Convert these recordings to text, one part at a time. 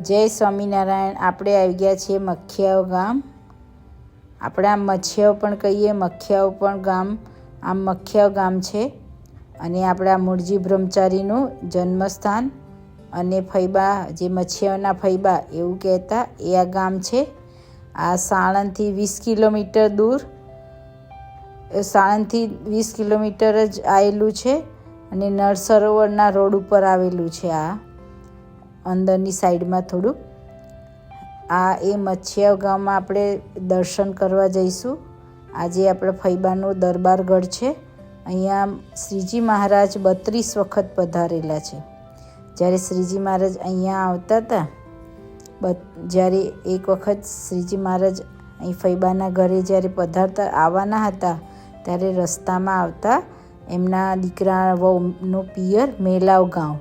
જય સ્વામિનારાયણ. આપણે આવી ગયા છીએ મખિયાઓ ગામ. આપણે આમ મચ્છિયાઓ પણ કહીએ, મખિયાઓ પણ ગામ. આમ મખિયાઓ ગામ છે અને આપણા મૂળજી બ્રહ્મચારીનું જન્મસ્થાન અને ફૈબા, જે મચ્છિયાઓના ફૈબા એવું કહેતા, એ આ ગામ છે. આ સાણંદથી વીસ કિલોમીટર દૂર સાણંદથી વીસ કિલોમીટર જ આવેલું છે અને નળ સરોવરના રોડ ઉપર આવેલું છે આ. અંદરની સાઈડમાં થોડુંક. આ એ મચ્છિયા ગામમાં આપણે દર્શન કરવા જઈશું. આજે આપણે ફૈબાનો દરબારગઢ છે. અહીંયા શ્રીજી મહારાજ બત્રીસ વખત પધારેલા છે. જ્યારે શ્રીજી મહારાજ અહીંયા આવતા હતા જ્યારે એક વખત શ્રીજી મહારાજ અહીં ફૈબાના ઘરે જ્યારે પધારતા, આવવાના હતા, ત્યારે રસ્તામાં આવતા એમના દીકરા વહુનો પિયર મેલાવ ગાંવ.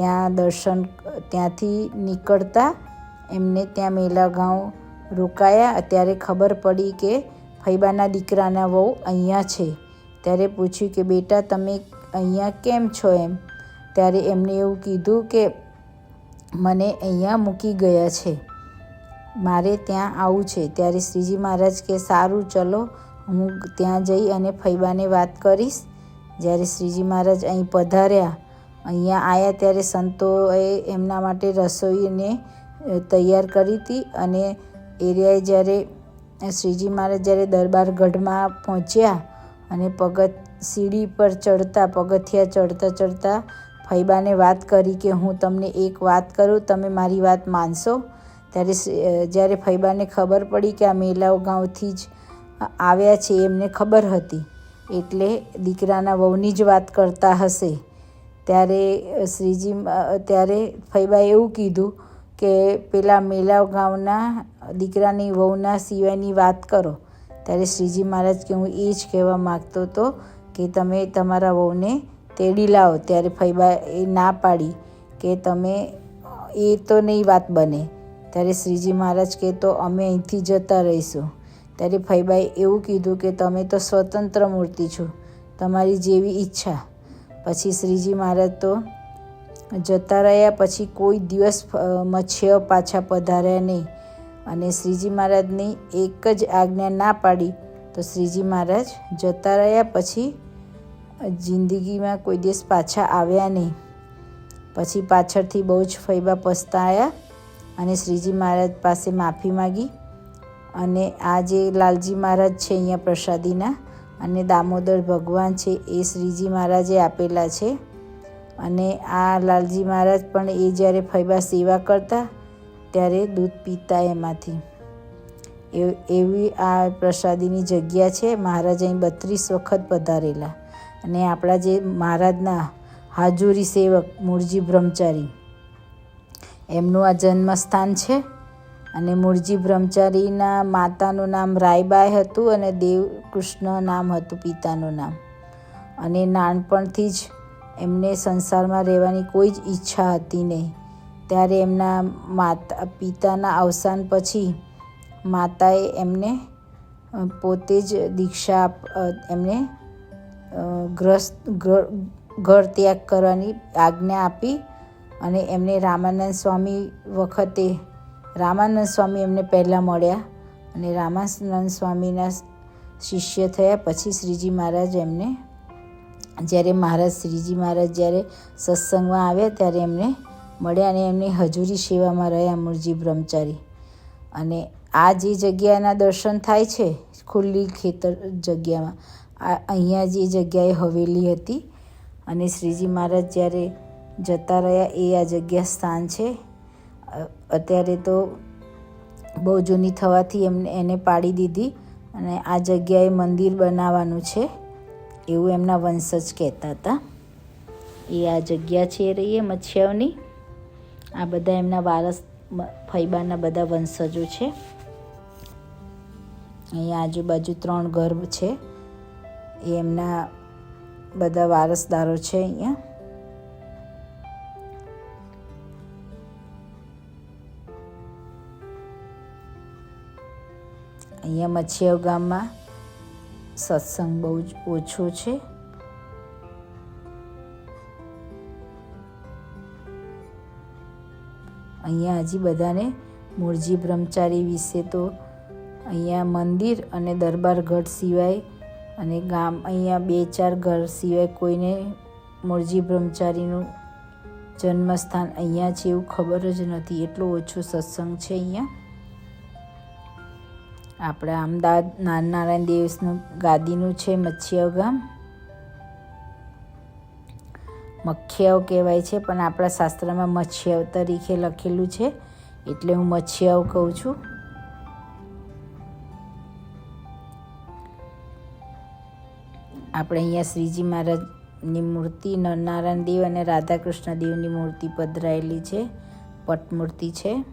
ત્યાં દર્શન, ત્યાંથી નીકળતા એમને ત્યાં મેલાગાંવ રોકાયા. ત્યારે ખબર પડી કે ફૈબાના દીકરાના વહુ અહીંયા છે. ત્યારે પૂછ્યું કે, બેટા, તમે અહીંયા કેમ છો એમ? ત્યારે એમને એવું કીધું કે, મને અહીંયા મૂકી ગયા છે. મારે ત્યાં આવું છે. ત્યારે શ્રીજી મહારાજ કે, સારું, ચલો, હું ત્યાં જઈ અને ફૈબાને વાત કરીશ. જ્યારે શ્રીજી મહારાજ અહીં પધાર્યા અહીંયા આવ્યા ત્યારે સંતોએ એમના માટે રસોઈને તૈયાર કરી હતી અને એરિયાએ જ્યારે શ્રીજી મહારાજ જ્યારે દરબાર ગઢમાં પહોંચ્યા અને પગથ, સીડી પર ચડતા, પગથિયા ચડતા ચડતા ફૈબાને વાત કરી કે હું તમને એક વાત કરું, તમે મારી વાત માનશો? ત્યારે જ્યારે ફૈબાને ખબર પડી કે આ મેલાઓ ગાંવથી જ આવ્યા છે એમને ખબર હતી. એટલે દીકરાના વહુની જ વાત કરતા હશે. ત્યારે શ્રીજી ત્યારે ફૈબાએ એવું કીધું કે પેલા મેલાવ ગામના દીકરાની વહુના સિવાયની વાત કરો. ત્યારે શ્રીજી મહારાજ કે, હું એ જ કહેવા માગતો હતો કે તમે તમારા વહુને તેડી લાવો. ત્યારે ફૈબા એ ના પાડી કે તમે, એ તો નહીં વાત બને. ત્યારે શ્રીજી મહારાજ કે, તો અમે અહીંથી જતા રહીશું. ત્યારે ફૈબાએ એવું કીધું કે, તમે તો સ્વતંત્ર મૂર્તિ છો. તમારી જેવી ઈચ્છા. પછી શ્રીજી મહારાજ તો જતા રહ્યા, પછી કોઈ દિવસ મચ્છ્ય પાછા પધાર્યા નહીં. અને શ્રીજી મહારાજની એક જ આજ્ઞા ના પાડી. તો શ્રીજી મહારાજ જતા રહ્યા, પછી જિંદગીમાં કોઈ દિવસ પાછા આવ્યા નહીં. પછી પાછળથી બહુ જ ફૈબા પસ્તાયા અને શ્રીજી મહારાજ પાસે માફી માગી. અને આ જે લાલજી મહારાજ છે અહીંયા પ્રસાદીના અને દામોદર ભગવાન છે એ શ્રીજી મહારાજે આપેલા છે. અને આ લાલજી મહારાજ પણ એ જ્યારે ફૈબા સેવા કરતા ત્યારે દૂધ પીતા એમાંથી. એવી આ પ્રસાદીની જગ્યા છે મહારાજ અહીં બત્રીસ વખત પધારેલા. અને આપણા જે મહારાજના હાજુરી સેવક મૂળજી બ્રહ્મચારી, એમનું આ જન્મસ્થાન છે. અને મૂળજી બ્રહ્મચારીના માતાનું નામ રાયબાઈ હતું અને દેવકૃષ્ણ નામ હતું પિતાનું નામ. અને નાનપણથી જ એમને સંસારમાં રહેવાની કોઈ જ ઈચ્છા હતી નહીં. ત્યારે એમના માતા, પિતાના અવસાન પછી માતાએ એમને પોતે જ દીક્ષા એમને ગ્રસ્ત ઘર ત્યાગ કરવાની આજ્ઞા આપી અને એમને રામાનંદ સ્વામી વખતે રામાનંદ સ્વામી એમને પહેલાં મળ્યા અને રામાનંદ સ્વામીના શિષ્ય થયા. પછી શ્રીજી મહારાજ એમને, જ્યારે મહારાજ શ્રીજી મહારાજ જ્યારે સત્સંગમાં આવ્યા ત્યારે એમને મળ્યા અને એમની હજુરી સેવામાં રહ્યા મૂળજી બ્રહ્મચારી. અને આ જે જગ્યાના દર્શન થાય છે, ખુલ્લી ખેતર જગ્યામાં, આ અહીંયા જે જગ્યાએ હવેલી હતી અને શ્રીજી મહારાજ જ્યારે જતા રહ્યા, એ આ જગ્યા સ્થાન છે. અત્યારે તો બહુ જૂની થવાથી એમને એને પાડી દીધી અને આ જગ્યાએ મંદિર બનાવવાનું છે. એવું એમના વંશજ કહેતા હતા. એ આ જગ્યા છે રહીએ મચ્છિયાઓની. આ બધા એમના વારસ ફૈબાના બધા વંશજો છે. અહીંયા આજુબાજુ ત્રણ ઘર છે. એ એમના બધા વારસદારો છે અહીંયા. અહીંયા મચ્છિયાઓ ગામમાં સત્સંગ બહુ જ ઓછો છે. અહીંયા હજી બધાને મૂળજી બ્રહ્મચારી વિશે તો અહીંયા મંદિર અને દરબાર ગઢ સિવાય અને ગામ અહીંયા બે ચાર ઘર સિવાય કોઈને મૂળજી બ્રહ્મચારીનું જન્મસ્થાન અહીંયા છે એવું ખબર જ નથી. એટલો ઓછો સત્સંગ છે અહીંયા. આપણા અમદાવાદ નારાયણ દેવસનું ગાદીનું છે મચ્છિયાવ ગામ. મખિયાવ કહેવાય છે, પણ આપણા શાસ્ત્રમાં મચ્છિયાવ તરીકે લખેલું છે, એટલે હું મચ્છિયાવ કહું છું. આપણે અહીંયા શ્રીજી મહારાજની મૂર્તિ નરનારાયણ દેવ અને રાધાકૃષ્ણ દેવની મૂર્તિ પધરાયેલી છે, પટમૂર્તિ છે.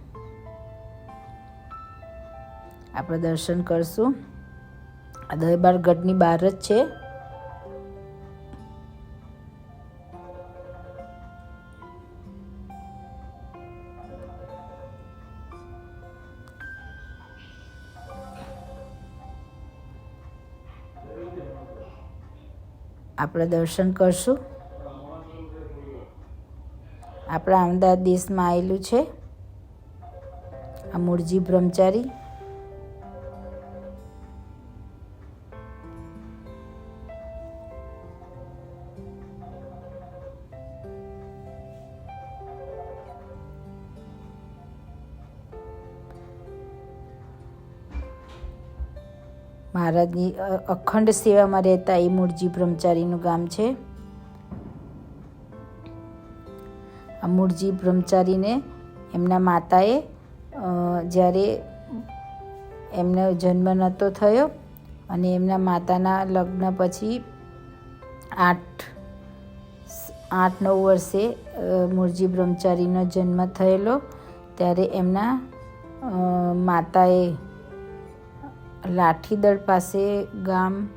આપણે દર્શન કરશું. આ દરબાર ગઢની બહાર જ છે. આપણે દર્શન કરશું. આપણા અમદાવાદ દેશમાં આવેલું છે. આ મૂળજી બ્રહ્મચારી. મહારાજની અખંડ સેવામાં રહેતા એ મૂળજી બ્રહ્મચારીનું ગામ છે. આ મૂળજી બ્રહ્મચારીને એમના માતાએ જ્યારે એમનો જન્મ નહોતો થયો અને એમના માતાના લગ્ન પછી આઠ આઠ નવ વર્ષે મૂળજી બ્રહ્મચારીનો જન્મ થયેલો, ત્યારે એમના માતાએ લાઠીદળ પાસે ગામ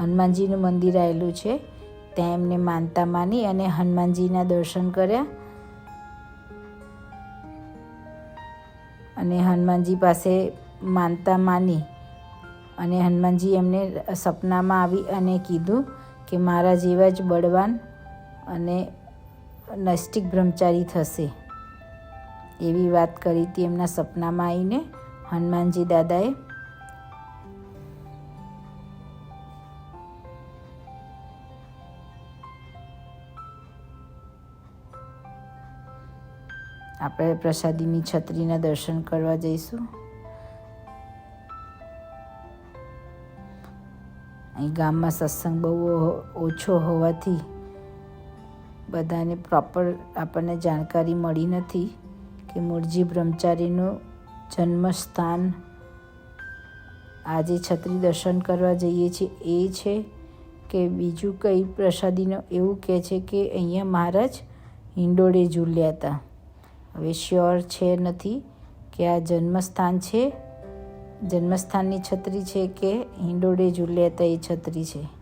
હનુમાનજીનું મંદિર આવેલું છે. ત્યાં એમને માનતા માની અને હનુમાનજીના દર્શન કર્યા. અને હનુમાનજી પાસે માનતા માની અને હનુમાનજી એમને સપનામાં આવી અને કીધું કે મારા જેવા જ બળવાન અને નૈષ્ટિક બ્રહ્મચારી થશે. એવી વાત કરી હતી એમના સપનામાં આવીને હનુમાનજી દાદાએ. આપણે પ્રસાદીની છત્રીના દર્શન કરવા જઈશું. અહીં ગામમાં સત્સંગ બહુ ઓછો હોવાથી બધાને પ્રોપર આપણને જાણકારી મળી નથી. કે મૂળજી બ્રહ્મચારીનું જન્મસ્થાન આજે છત્રી દર્શન કરવા જઈએ છીએ. એ છે કે બીજું કંઈ પ્રસાદીનો એવું કહે છે કે અહીંયા મહારાજ હિંડોળે ઝૂલ્યા હતા. હવે શ્યોર છે નથી કે આ જન્મસ્થાન છે? જન્મસ્થાનની છત્રી છે કે હિંડોળે ઝૂલ્યા હતા એ છત્રી છે?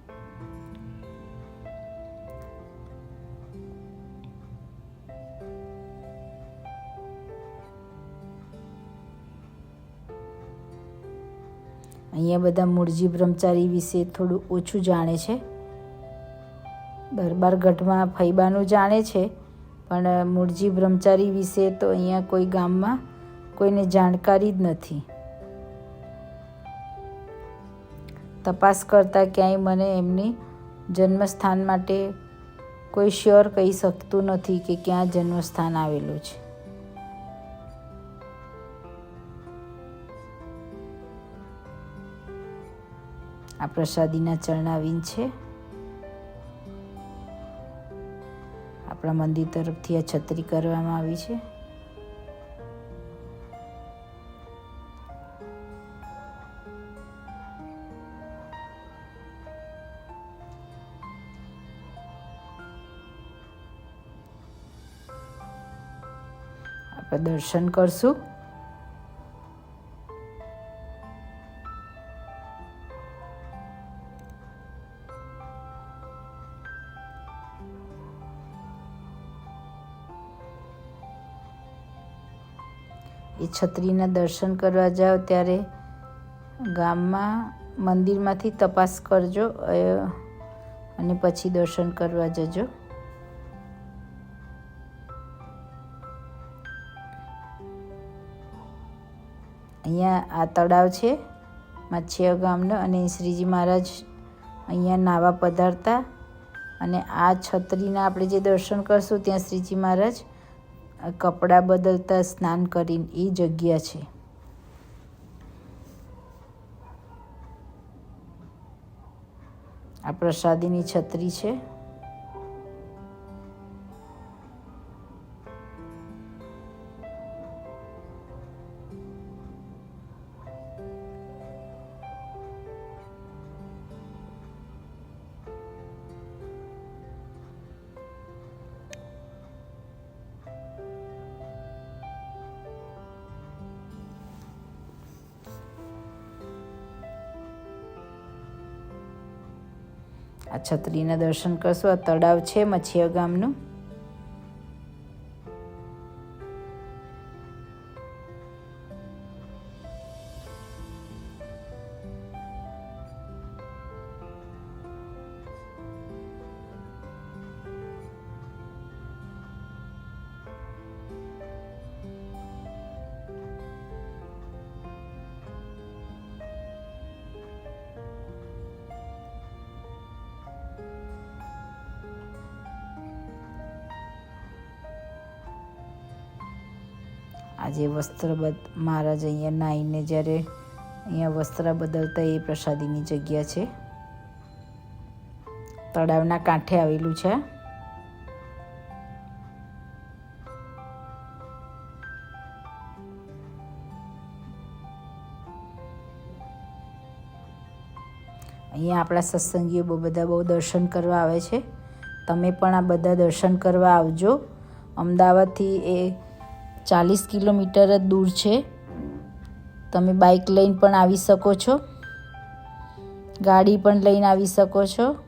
અહીંયા બધા મૂળજી બ્રહ્મચારી વિશે થોડું ઓછું જાણે છે. દરબારગઢમાં ફૈબાનું જાણે છે, પણ મૂળજી બ્રહ્મચારી વિશે તો અહીંયા કોઈ ગામમાં કોઈને જાણકારી જ નથી. તપાસ કરતાં ક્યાંય મને એમની જન્મસ્થાન માટે કોઈ શ્યોર કહી શકતું નથી કે ક્યાં જન્મસ્થાન આવેલું છે. આ પ્રસાદીના ચરણાવીન છે આપણા મંદિર તરફથી આ છત્રી કરવામાં આવી છે. આપણે દર્શન કરશું. એ છત્રીના દર્શન કરવા જાઓ ત્યારે ગામમાં મંદિરમાંથી તપાસ કરજો અને પછી દર્શન કરવા જજો. અહીંયા આ તળાવ છે, માછિયા ગામનો, અને શ્રીજી મહારાજ અહીંયા નાવા પધારતા. અને આ છત્રીના આપણે જે દર્શન કરશું, ત્યાં શ્રીજી મહારાજ કપડાં બદલતા સ્નાન કરીને એ જગ્યા છે. આ પ્રસાદીની છત્રી છે. આ છત્રીના દર્શન કરશો આ તળાવ છે મચ્છિયા ગામનું. આજે વસ્ત્ર બદ, મહારાજ અહીંયા નાહીને જ્યારે અહીંયા વસ્ત્ર બદલતા એ પ્રસાદીની જગ્યા છે. તળાવના કાંઠે આવેલું છે. અહીંયા આપણા સત્સંગીઓ બહુ બધા બહુ દર્શન કરવા આવે છે. તમે પણ આ બધા દર્શન કરવા આવજો. અમદાવાદથી એ ચાલીસ કિલોમીટર જ દૂર છે. તમે બાઇક લઈને પણ આવી શકો છો. ગાડી પણ લઈને આવી શકો છો.